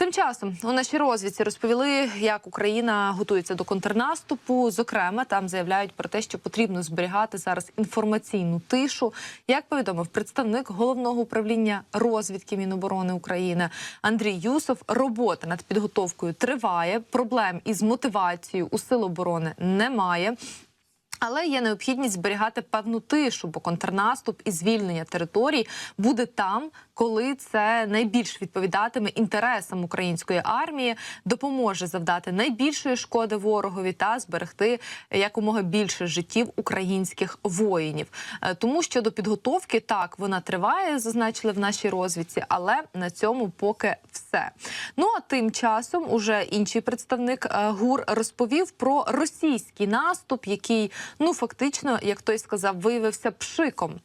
Тим часом у нашій розвідці розповіли, як Україна готується до контрнаступу. Зокрема, там заявляють про те, що потрібно зберігати зараз інформаційну тишу. Як повідомив представник головного управління розвідки Міноборони України Андрій Юсов, робота над підготовкою триває. Проблем із мотивацією у сил оборони немає. Але є необхідність зберігати певну тишу, бо контрнаступ і звільнення територій буде там, коли це найбільш відповідатиме інтересам української армії, допоможе завдати найбільшої шкоди ворогові та зберегти якомога більше життів українських воїнів. Е, Тому щодо підготовки, так вона триває, зазначили в нашій розвідці, але на цьому поки все. Ну а тим часом уже інший представник е, ГУР розповів про російський наступ, який ну фактично, як той сказав, виявився пшиком.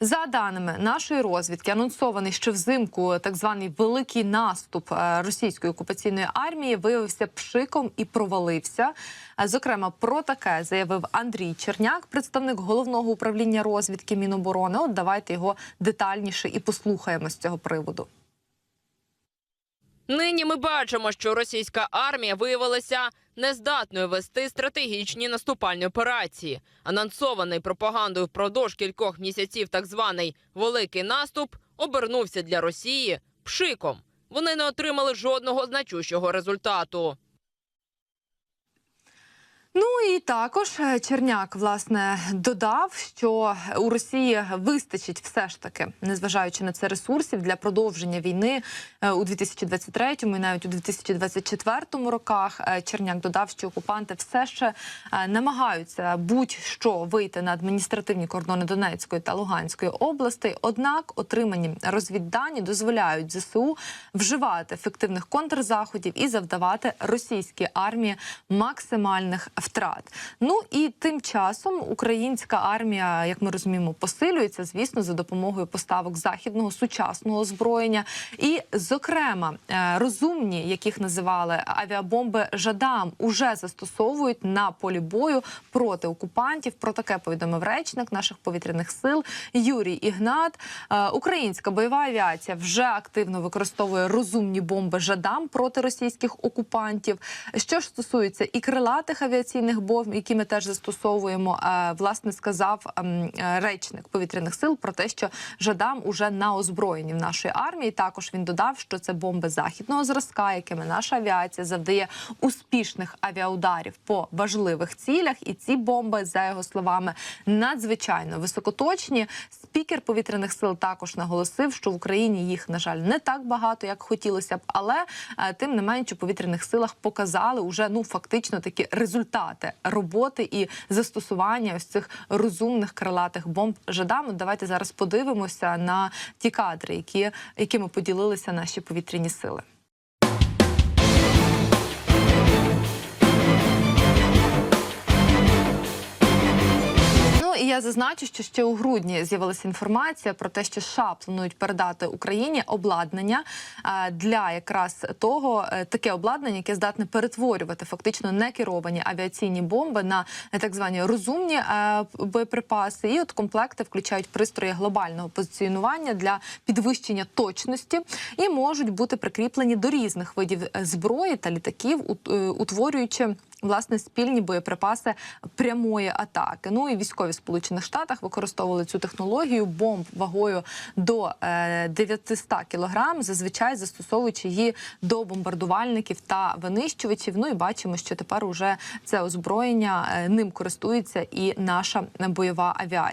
За даними нашої розвідки, анонсований ще взимку так званий великий наступ е, російської окупаційної армії виявився пшиком і провалився. Е, Зокрема, про таке заявив Андрій Черняк, представник головного управління розвідки Міноборони. От давайте його детальніше і послухаємо з цього приводу. Нині ми бачимо, що російська армія виявилася нездатною вести стратегічні наступальні операції. Анонсований пропагандою впродовж кількох місяців так званий великий наступ обернувся для Росії пшиком. Вони не отримали жодного значущого результату. Ну і також е, Черняк власне додав, що у Росії вистачить все ж таки, незважаючи на це ресурсів для продовження війни е, у 2023 і навіть у 2024 роках. Е, Черняк додав, що окупанти все ще намагаються будь-що вийти на адміністративні кордони Донецької та Луганської областей. Однак отримані розвіддані дозволяють ЗСУ вживати ефективних контрзаходів і завдавати російській армії максимальних втрат. Ну і тим часом українська армія, як ми розуміємо, посилюється, звісно, за допомогою поставок західного сучасного озброєння. І, зокрема, е, розумні, яких називали авіабомби Жадам, уже застосовують на полі бою проти окупантів. Про таке повідомив речник наших повітряних сил Юрій Ігнат. Е, Українська бойова авіація вже активно використовує розумні бомби Жадам проти російських окупантів. Що ж стосується і крилатих авіаційних бомб, які ми теж застосовуємо, е, власне сказав ем, е, речник повітряних сил про те, що Жадам уже на озброєнні в нашої армії. Також він додав, що це бомби західного зразка, якими наша авіація завдає успішних авіаударів по важливих цілях. І ці бомби, за його словами, надзвичайно високоточні. Спікер повітряних сил також наголосив, що в Україні їх на жаль не так багато, як хотілося б, але е, тим не менше у повітряних силах показали уже ну фактично такі результати роботи і застосування ось цих розумних крилатих бомб жадами. Давайте зараз подивимося на ті кадри, які якими поділилися наші повітряні сили. Я зазначу, що ще у грудні з'явилася інформація про те, що США планують передати Україні обладнання е, для якраз того е, таке обладнання, яке здатне перетворювати фактично некеровані авіаційні бомби на е, так звані розумні боєприпаси. І от комплекти включають пристрої глобального позиціонування для підвищення точності і можуть бути прикріплені до різних видів зброї та літаків, ут- утворюючи власне спільні боєприпаси прямої атаки. Ну і військові сполучених штатах використовували цю технологію бомб вагою до е, 900 кілограм, зазвичай застосовуючи її до бомбардувальників та винищувачів. Ну і бачимо, що тепер уже це озброєння е, ним користується і наша бойова авіація.